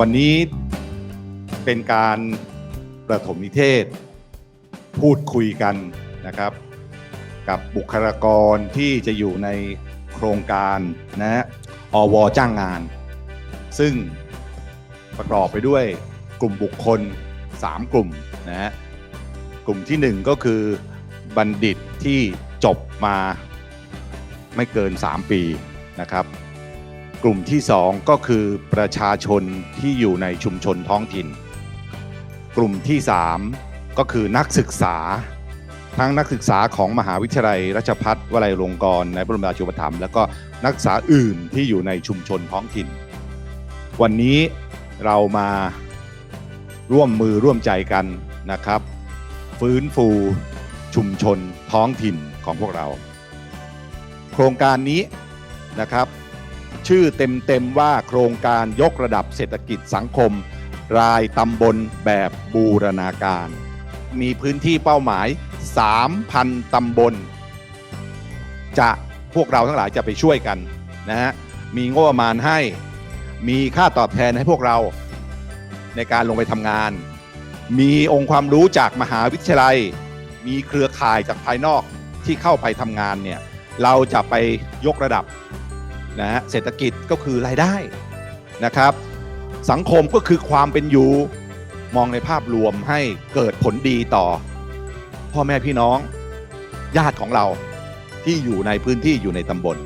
วันนี้เป็นการประถมนิเทศ พูดคุยกันนะครับ กับบุคลากรที่จะอยู่ในโครงการนะอวจ้างงาน ซึ่งประกอบไปด้วยกลุ่มบุคคล 3 กลุ่มนะฮะกลุ่มทีหนึ่1 ก็คือบัณฑิตที่จบมาไม่เกิน 3 ปีนะครับ กลุ่มที่ 2 ก็คือประชาชนที่อยู่ในชุมชนท้องถิ่น กลุ่มที่ 3 ก็คือนักศึกษา ทั้งนักศึกษาของมหาวิทยาลัยราชภัฏวลัยลงกรณ์ในบรมราชูปถัมภ์แล้วก็นักศึกษาอื่นที่อยู่ในชุมชนท้องถิ่น วันนี้เรามาร่วมมือร่วมใจกันนะครับ ฟื้นฟูชุมชนท้องถิ่นของพวกเรา โครงการนี้นะครับ ชื่อเต็มๆว่าโครงการยกระดับเศรษฐกิจสังคม รายตำบลแบบบูรณาการ มีพื้นที่เป้าหมาย 3,000 ตำบล จะพวกเราทั้งหลายจะไปช่วยกันนะฮะมีงบประมาณให้มีค่าตอบแทนให้พวกเราในการลงไปทำงาน มีองค์ความรู้จากมหาวิทยาลัย มีเครือข่ายจากภายนอกที่เข้าไปทำงานเนี่ยเราจะไปยกระดับ นะฮะเศรษฐกิจก็คือรายได้นะครับ สังคมก็คือความเป็นอยู่มองในภาพรวมให้เกิดผลดีต่อ พ่อแม่พี่น้องญาติของเราที่อยู่ในพื้นที่อยู่ในตำบล